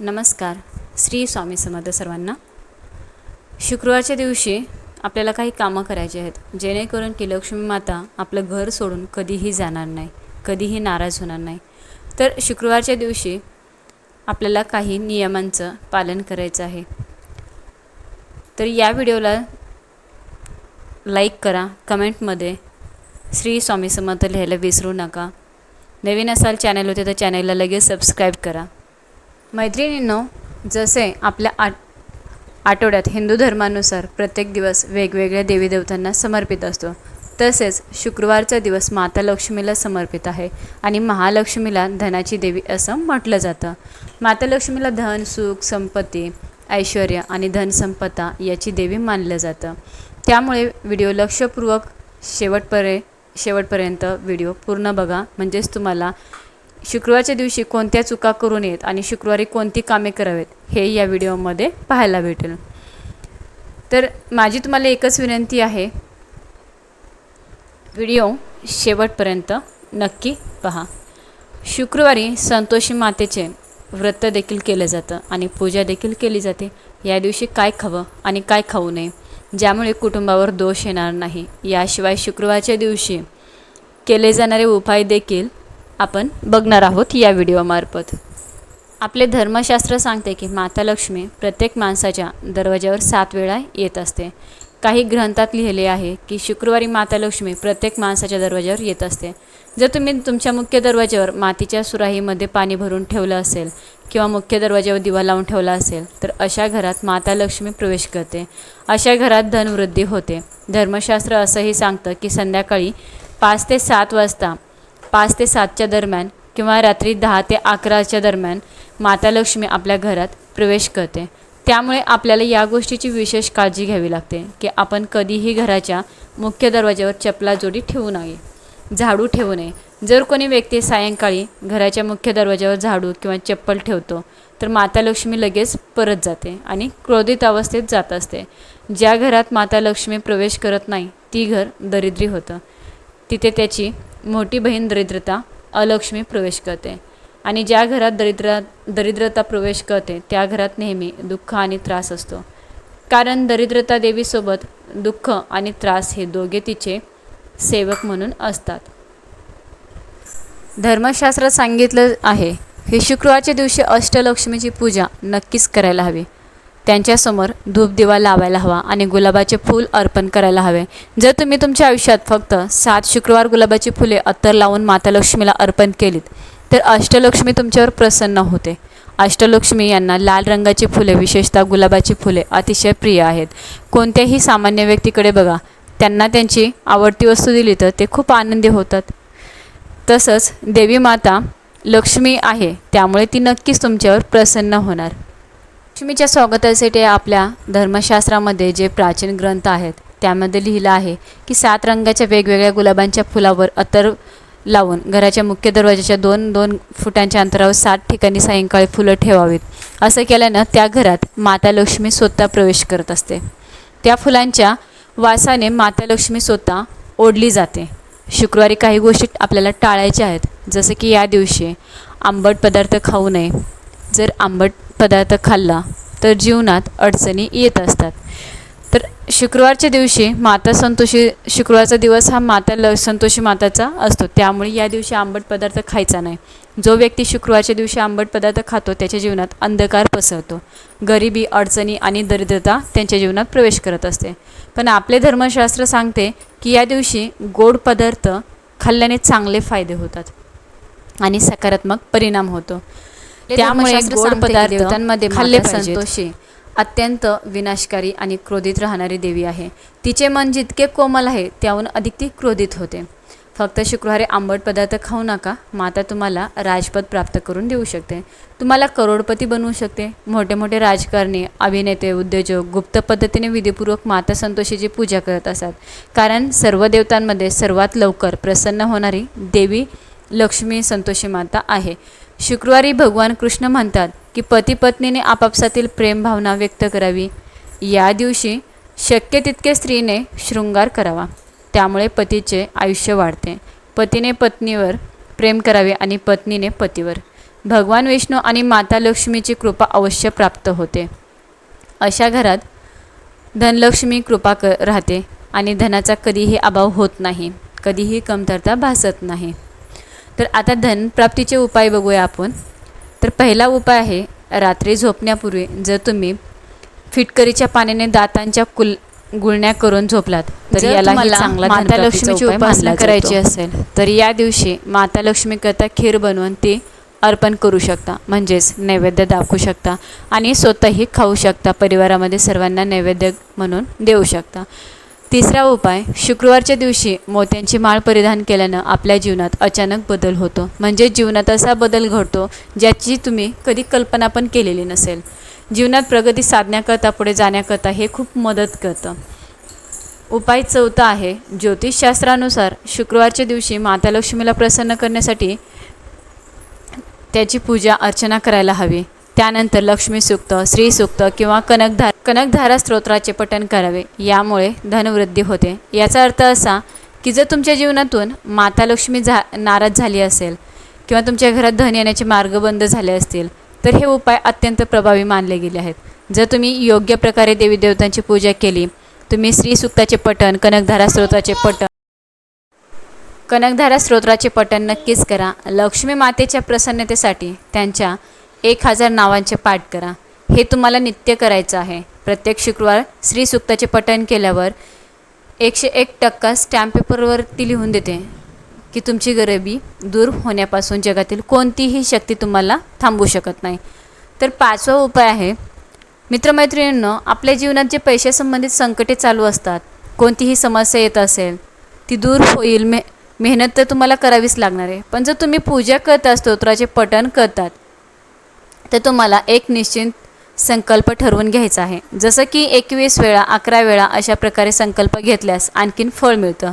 नमस्कार. श्री स्वामी समर्थ सर्वांना. शुक्रवारच्या दिवशी आपल्याला काही कामं करायची आहेत. जेणेकरून की लक्ष्मी माता आपलं घर सोडून कधीही जाणार नाही. कधीही नाराज होणार नाही. तर शुक्रवारच्या दिवशी आपल्याला काही नियमांचं पालन करायचं आहे. तर या व्हिडिओला लाईक करा कमेंटमध्ये श्री स्वामी समर्थ लिहायला विसरू नका. नवीन असाल चॅनल होते तर चॅनलला लगेच सबस्क्राईब करा. मैत्रिणींनो जसे आपल्या आ आठवड्यात हिंदू धर्मानुसार प्रत्येक दिवस वेगवेगळ्या देवी देवतांना समर्पित असतो. तसेच शुक्रवारचा दिवस माता लक्ष्मीला समर्पित आहे आणि महालक्ष्मीला धनाची देवी असं म्हटलं जातं. माता लक्ष्मीला धन सुख संपत्ती ऐश्वर आणि धनसंपदा याची देवी मानलं जातं. त्यामुळे व्हिडिओ लक्षपूर्वक शेवटपर्यंत शेवटपर्यंत व्हिडिओ पूर्ण बघा. म्हणजेच तुम्हाला शुक्रवारच्या दिवशी कोणत्या चुका करू नयेत आणि शुक्रवारी कोणती कामे करावेत हे या व्हिडिओमध्ये पाहायला भेटेल. तर माझी तुम्हाला एकच विनंती आहे. व्हिडिओ शेवटपर्यंत नक्की पहा. शुक्रवारी संतोषी मातेचे व्रत देखील केलं जातं आणि पूजा देखील केली जाते. या दिवशी काय खावं आणि काय खाऊ नये ज्यामुळे कुटुंबावर दोष येणार नाही. याशिवाय शुक्रवारच्या दिवशी केले जाणारे उपाय देखील आपण बघणार आहोत या व्हिडिओमार्फत आपले धर्मशास्त्र सांगते की माता लक्ष्मी प्रत्येक माणसाच्या दरवाज्यावर सात वेळा येत असते. काही ग्रंथात लिहिले आहे की शुक्रवारी माता लक्ष्मी प्रत्येक माणसाच्या दरवाज्यावर येत असते. जर तुम्ही तुमच्या मुख्य दरवाज्यावर मातीच्या सुराहीमध्ये पाणी भरून ठेवलं असेल किंवा मुख्य दरवाज्यावर दिवा लावून ठेवला असेल तर अशा घरात माता लक्ष्मी प्रवेश करते. अशा घरात धनवृद्धी होते. धर्मशास्त्र असंही सांगतं की संध्याकाळी पाच ते सात वाजता पाच ते सातच्या दरम्यान किंवा रात्री दहा ते अकराच्या दरम्यान माता लक्ष्मी आपल्या घरात प्रवेश करते. त्यामुळे आपल्याला या गोष्टीची विशेष काळजी घ्यावी लागते की आपण कधीही घराच्या मुख्य दरवाज्यावर चपला जोडी ठेवू नये झाडू ठेवू नये. जर कोणी व्यक्ती सायंकाळी घराच्या मुख्य दरवाज्यावर झाडू किंवा चप्पल ठेवतो तर माता लक्ष्मी लगेच परत जाते आणि क्रोधित अवस्थेत जात असते. ज्या घरात माता लक्ष्मी प्रवेश करत नाही ती घर दरिद्री होतं. तिथे त्याची मोठी बहीण दरिद्रता अलक्ष्मी प्रवेश करते. आणि ज्या घरात दरिद्र दरिद्रता प्रवेश करते त्या घरात नेहमी दुःख आणि त्रास असतो. कारण दरिद्रता देवीसोबत दुःख आणि त्रास हे दोघे तिचे सेवक म्हणून असतात. धर्मशास्त्रात सांगितलं आहे हे शुक्रवारच्या दिवशी अष्टलक्ष्मीची पूजा नक्कीच करायला हवी. त्यांच्यासमोर धूप दिवा लावायला हवा आणि गुलाबाचे फूल अर्पण करायला हवे. जर तुम्ही तुमच्या आयुष्यात फक्त सात शुक्रवार गुलाबाची फुले अत्तर लावून माता लक्ष्मीला अर्पण केलीत तर अष्टलक्ष्मी तुमच्यावर प्रसन्न होते. अष्टलक्ष्मी यांना लाल रंगाची फुले विशेषतः गुलाबाची फुले अतिशय प्रिय आहेत. कोणत्याही सामान्य व्यक्तीकडे बघा त्यांना त्यांची आवडती वस्तू दिली तर ते खूप आनंदी होतात. तसंच देवी माता लक्ष्मी आहे त्यामुळे ती नक्कीच तुमच्यावर प्रसन्न होणार. लक्ष्मीच्या स्वागतासाठी आपल्या धर्मशास्त्रामध्ये जे प्राचीन ग्रंथ आहेत त्यामध्ये लिहिलं आहे की सात रंगाच्या वेगवेगळ्या गुलाबांच्या फुलावर अतर लावून घराच्या मुख्य दरवाजाच्या दोन दोन फुटांच्या अंतरावर सात ठिकाणी सायंकाळी फुलं ठेवावीत. असं केल्यानं त्या घरात माता लक्ष्मी स्वतः प्रवेश करत असते. त्या फुलांच्या वासाने माता लक्ष्मी स्वतः ओढली जाते. शुक्रवारी काही गोष्टी आपल्याला टाळायच्या आहेत जसं की या दिवशी आंबट पदार्थ खाऊ नये. जर आंबट पदार्थ खाल्ला तर जीवनात अडचणी येत असतात. तर शुक्रवारच्या दिवशी माता संतोषी शुक्रवारचा दिवस हा माता ल संतोषी माताचा असतो. त्यामुळे या दिवशी आंबट पदार्थ खायचा नाही. जो व्यक्ती शुक्रवारच्या दिवशी आंबट पदार्थ खातो त्याच्या जीवनात अंधकार पसरतो. गरिबी अडचणी आणि दरिद्रता त्यांच्या जीवनात प्रवेश करत असते. पण आपले धर्मशास्त्र सांगते की या दिवशी गोड पदार्थ खाल्ल्याने चांगले फायदे होतात आणि सकारात्मक परिणाम होतो. त्यामुळे गोड पदार्थ खाल्ले संतोषी अत्यंत विनाशकारी आणि क्रोधित राहणारी देवी आहे. तिचे मन जितके कोमल आहे त्याहून अधिक ती क्रोधित होते. फक्त शुक्रवारी आंबट पदार्थ खाऊ नका. माता तुम्हाला राजपद प्राप्त करून देऊ शकते. तुम्हाला करोडपती बनवू शकते. मोठे मोठे राजकारणी अभिनेते उद्योजक गुप्त पद्धतीने विधीपूर्वक माता संतोषीची पूजा करत असतात. कारण सर्व देवतांमध्ये सर्वात लवकर प्रसन्न होणारी देवी लक्ष्मी संतोषी माता आहे. शुक्रवारी भगवान कृष्ण म्हणतात की पती पत्नीने आपापसातील प्रेमभावना व्यक्त करावी. या दिवशी शक्य तितके स्त्रीने शृंगार करावा. त्यामुळे पतीचे आयुष्य वाढते. पतीने पत्नीवर प्रेम करावे आणि पत्नीने पतीवर. भगवान विष्णू आणि माता लक्ष्मीची कृपा अवश्य प्राप्त होते. अशा घरात धनलक्ष्मी कृपा क राहते आणि धनाचा कधीही अभाव होत नाही. कधीही कमतरता भासत नाही. तर आता धनप्राप्तीचे उपाय बघूया आपण. तर पहिला उपाय आहे रात्री झोपण्यापूर्वी जर तुम्ही फिटकरीच्या पाण्याने दातांच्या कुल गुळण्या करून झोपलात तर याला चांगला माता लक्ष्मीची उपासना करायची असेल तर या दिवशी माता लक्ष्मीकरता खीर बनवून ती अर्पण करू शकता म्हणजेच नैवेद्य दाखवू शकता आणि स्वतःही खाऊ शकता परिवारामध्ये सर्वांना नैवेद्य म्हणून देऊ शकता. तिसरा उपाय शुक्रवारच्या दिवशी मोत्यांची माळ परिधान केल्यानं आपल्या जीवनात अचानक बदल होतो. म्हणजे जीवनात असा बदल घडतो ज्याची तुम्ही कधी कल्पना पण केलेली नसेल. जीवनात प्रगती साधण्याकरता पुढे जाण्याकरता हे खूप मदत करतं. उपाय चौथा आहे ज्योतिषशास्त्रानुसार शुक्रवारच्या दिवशी माता लक्ष्मीला प्रसन्न करण्यासाठी त्याची पूजा अर्चना करायला हवी. त्यानंतर लक्ष्मी सूक्त श्री सूक्त किंवा कनकधार कनकधारा स्तोत्राचे पठण करावे. यामुळे धनवृद्धी होते. याचा अर्थ असा की जर तुमच्या जीवनातून माता लक्ष्मी झा नाराज झाली असेल किंवा तुमच्या घरात धन येण्याचे मार्ग बंद झाले असतील तर हे उपाय अत्यंत प्रभावी मानले गेले आहेत. जर तुम्ही योग्य प्रकारे देवी देवतांची पूजा केली तुम्ही श्री सूक्ताचे पठण कनकधारा स्तोत्राचे पठण कनकधारा स्तोत्राचे पठण नक्कीच करा. लक्ष्मी मातेच्या प्रसन्नतेसाठी त्यांच्या एक हजार नावांचे पाठ करा. हे तुम्हाला नित्य करायचं आहे. प्रत्येक शुक्रवार श्री सुक्ताचे पठण केल्यावर एकशे एक टक्का स्टॅम्प पेपरवरती लिहून देते की तुमची गरिबी दूर होण्यापासून जगातील कोणतीही शक्ती तुम्हाला थांबवू शकत नाही. तर पाचवा उपाय आहे मित्रमैत्रिणींनो आपल्या जीवनात जे पैशासंबंधित संकटे चालू असतात कोणतीही समस्या येत असेल ती दूर होईल. मे मेहनत तर तुम्हाला करावीच लागणार आहे. पण जर तुम्ही पूजा करता स्तोत्राचे पठण करतात तर तुम्हाला एक निश्चित संकल्प ठरवून घ्यायचा आहे. जसं की एकवीस वेळा अकरा वेळा अशा प्रकारे संकल्प घेतल्यास आणखीन फळ मिळतं.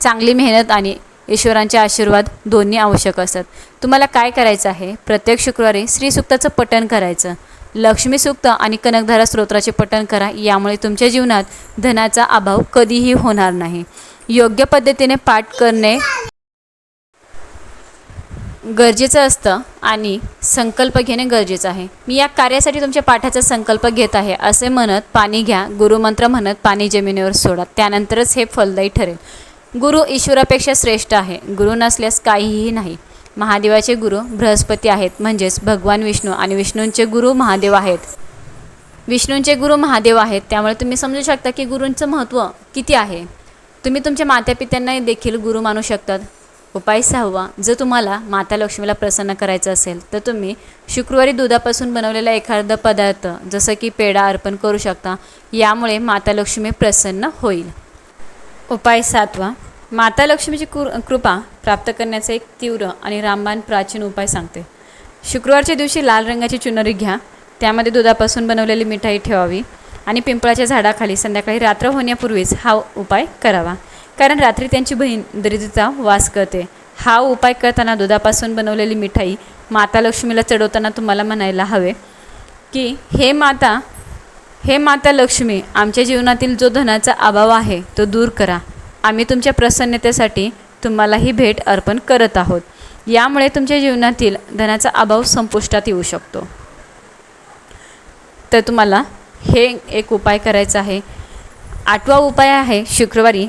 चांगली मेहनत आणि ईश्वरांचे आशीर्वाद दोन्ही आवश्यक असतात. तुम्हाला काय करायचं आहे? प्रत्येक शुक्रवारी श्रीसुक्ताचं पठण करायचं. लक्ष्मी सुक्त आणि कनकधारा स्तोत्राचे पठण करा. यामुळे तुमच्या जीवनात धनाचा अभाव कधीही होणार नाही. योग्य पद्धतीने पाठ करणे गरजेचं असतं आणि संकल्प घेणे गरजेचं आहे. मी या कार्यासाठी तुमच्या पाठाचा संकल्प घेत आहे. असे म्हणत पाणी घ्या. गुरुमंत्र म्हणत पाणी जमिनीवर सोडा. त्यानंतरच हे फलदायी ठरेल. गुरु ईश्वरापेक्षा श्रेष्ठ आहे. गुरु नसल्यास काहीही नाही. महादेवाचे गुरु बृहस्पती आहेत. म्हणजेच भगवान विष्णू आणि विष्णूंचे गुरु महादेव आहेत. विष्णूंचे गुरु महादेव आहेत. त्यामुळे तुम्ही समजू शकता की गुरूंचं महत्त्व किती आहे. तुम्ही तुमच्या मातापित्यांनाही देखील गुरु मानू शकतात. उपाय सहावा जर तुम्हाला माता लक्ष्मीला प्रसन्न करायचं असेल तर तुम्ही शुक्रवारी दुधापासून बनवलेला एखादा पदार्थ जसं की पेढा अर्पण करू शकता यामुळे माता लक्ष्मी प्रसन्न होईल. उपाय सातवा माता लक्ष्मीची कृ कृपा प्राप्त करण्याचा एक तीव्र आणि रामबाण प्राचीन उपाय सांगते. शुक्रवारच्या दिवशी लाल रंगाची चुनरी घ्या त्यामध्ये दुधापासून बनवलेली मिठाई ठेवावी आणि पिंपळाच्या झाडाखाली संध्याकाळी रात्र होण्यापूर्वीच हा उपाय करावा. कारण रात्री त्यांची बहीण दरिद्रता वास करते. हा उपाय करताना दुधापासून बनवलेली मिठाई माता लक्ष्मीला चढवताना तुम्हाला म्हणायला हवे की हे माता हे माता लक्ष्मी आमच्या जीवनातील जो धनाचा अभाव आहे तो दूर करा. आम्ही तुमच्या प्रसन्नतेसाठी तुम्हाला ही भेट अर्पण करत आहोत. यामुळे तुमच्या जीवनातील धनाचा अभाव संपुष्टात येऊ शकतो. तर तुम्हाला हे एक उपाय करायचा आहे. आठवा उपाय आहे शुक्रवारी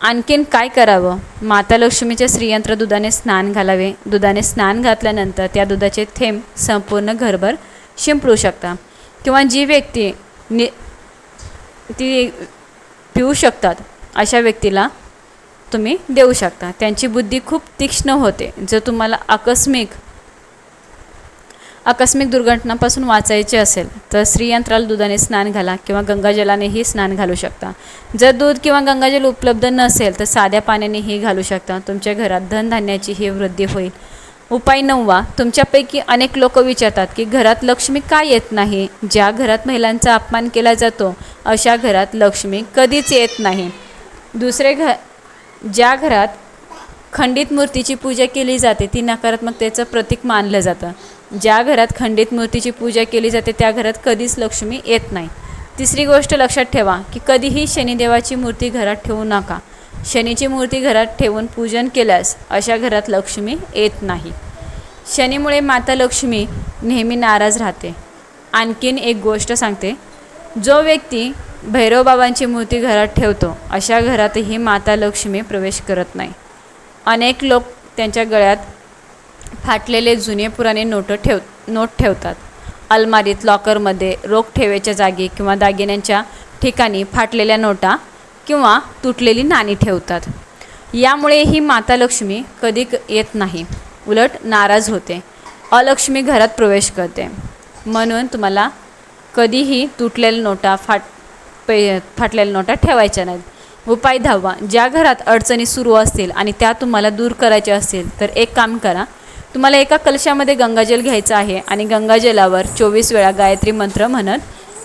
आणखीन काय करावं? माता लक्ष्मीच्या श्रीयंत्र दुधाने स्नान घालावे. दुधाने स्नान घातल्यानंतर त्या दुधाचे थेंब संपूर्ण घरभर शिंपडू शकता. किंवा जी व्यक्ती नि ती पिऊ शकतात अशा व्यक्तीला तुम्ही देऊ शकता. त्यांची बुद्धी खूप तीक्ष्ण होते. जर तुम्हाला आकस्मिक आकस्मिक दुर्घटनापासून वाचायचे असेल तर श्रीयंत्राला दुधाने स्नान घाला किंवा गंगाजलानेही स्नान घालू शकता. जर दूध किंवा गंगाजल उपलब्ध नसेल तर साध्या पाण्यानेही घालू शकता. तुमच्या घरात धनधान्याची ही वृद्धी होईल. उपाय नववा तुमच्यापैकी अनेक लोक विचारतात की घरात लक्ष्मी का येत नाही? ज्या घरात महिलांचा अपमान केला जातो अशा घरात लक्ष्मी कधीच येत नाही. दुसरे घ ज्या घरात खंडित मूर्तीची पूजा केली जाते ती नकारात्मकतेचं प्रतीक मानलं जातं. ज्या घरात खंडित मूर्तीची पूजा केली जाते त्या घरात कधीच लक्ष्मी येत नाही. तिसरी गोष्ट लक्षात ठेवा की कधीही शनिदेवाची मूर्ती घरात ठेवू नका. शनीची मूर्ती घरात ठेवून पूजन केल्यास अशा घरात लक्ष्मी येत नाही. शनीमुळे माता लक्ष्मी नेहमी नाराज राहते. आणखीन एक गोष्ट सांगते. जो व्यक्ती भैरवबाबांची मूर्ती घरात ठेवतो अशा घरातही माता लक्ष्मी प्रवेश करत नाही. अनेक लोक त्यांच्या गळ्यात फाटलेले जुने पुराणे नोट ठेव नोट ठेवतात. अलमारीत लॉकरमध्ये रोख ठेवेच्या जागी किंवा दागिन्यांच्या ठिकाणी फाटलेल्या नोटा किंवा तुटलेली नाणी ठेवतात. यामुळे ही माता लक्ष्मी कधी क- येत नाही. उलट नाराज होते. अलक्ष्मी घरात प्रवेश करते. म्हणून तुम्हाला कधीही तुटलेल्या नोटा फाट पे फाटलेल्या नोटा ठेवायच्या नाहीत. उपाय दहावा ज्या घरात अडचणी सुरू असतील आणि त्या तुम्हाला दूर करायच्या असतील तर एक काम करा. तुम्हाला एका कलशामध्ये गंगाजल घ्यायचं आहे आणि गंगाजलावर चोवीस वेळा गायत्री मंत्र म्हणत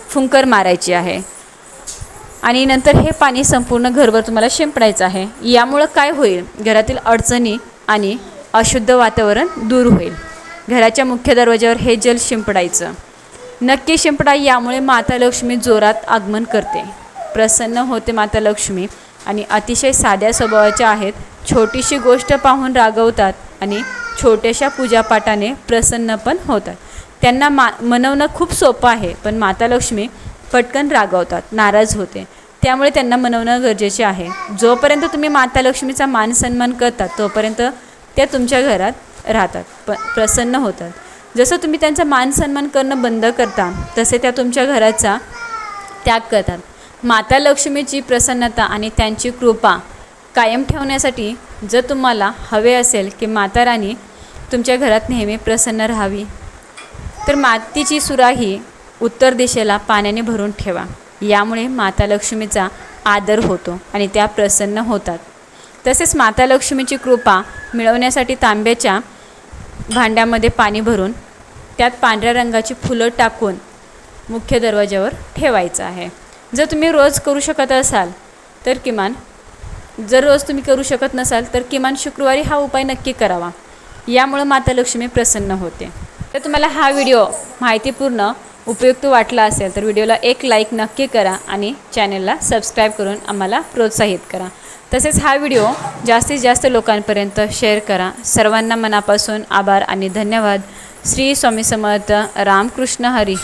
फुंकर मारायची आहे. आणि नंतर हे पाणी संपूर्ण घरभर तुम्हाला शिंपडायचं आहे. यामुळं काय होईल? घरातील अडचणी आणि अशुद्ध वातावरण दूर होईल. घराच्या मुख्य दरवाज्यावर हे जल शिंपडायचं. नक्की शिंपडा यामुळे माता लक्ष्मी जोरात आगमन करते. प्रसन्न होते माता लक्ष्मी आणि अतिशय साध्या स्वभावाच्या आहेत. छोटीशी गोष्ट पाहून रागवतात आणि छोट्याशा पूजापाठाने प्रसन्न पण होतात. त्यांना मा मनवणं खूप सोपं आहे पण माता लक्ष्मी पटकन रागवतात नाराज होते. त्यामुळे त्यांना मनवणं गरजेचे आहे. जोपर्यंत तुम्ही माता लक्ष्मीचा मान सन्मान करतात तोपर्यंत त्या तुमच्या घरात राहतात प प्रसन्न होतात. जसं तुम्ही त्यांचा मान सन्मान करणं बंद करता तसे त्या तुमच्या घराचा त्याग करतात. माता लक्ष्मीची प्रसन्नता आणि त्यांची कृपा कायम ठेवण्यासाठी जर तुम्हाला हवे असेल की माता राणी तुमच्या घरात नेहमी प्रसन्न राहावी तर मातीची सुराही उत्तर दिशेला पाण्याने भरून ठेवा. यामुळे माता लक्ष्मीचा आदर होतो आणि त्या प्रसन्न होतात. तसेच माता लक्ष्मीची कृपा मिळवण्यासाठी तांब्याच्या भांड्यामध्ये पाणी भरून त्यात पांढऱ्या रंगाची फुलं टाकून मुख्य दरवाज्यावर ठेवायचं आहे. जर तुम्ही रोज करू शकत असाल तर किमान जर रोज तुम्ही करू शकत नसाल तर किमान शुक्रवारी हा उपाय नक्की करावा. यामुळं माता लक्ष्मी प्रसन्न होते. तर तुम्हाला हा व्हिडिओ माहितीपूर्ण उपयुक्त वाटला असेल तर व्हिडिओला एक लाईक नक्की करा आणि चॅनलला सबस्क्राईब करून आम्हाला प्रोत्साहित करा. तसेच हा व्हिडिओ जास्तीत जास्त लोकांपर्यंत शेअर करा. सर्वांना मनापासून आभार आणि धन्यवाद. श्री स्वामी समर्थ. रामकृष्ण हरी.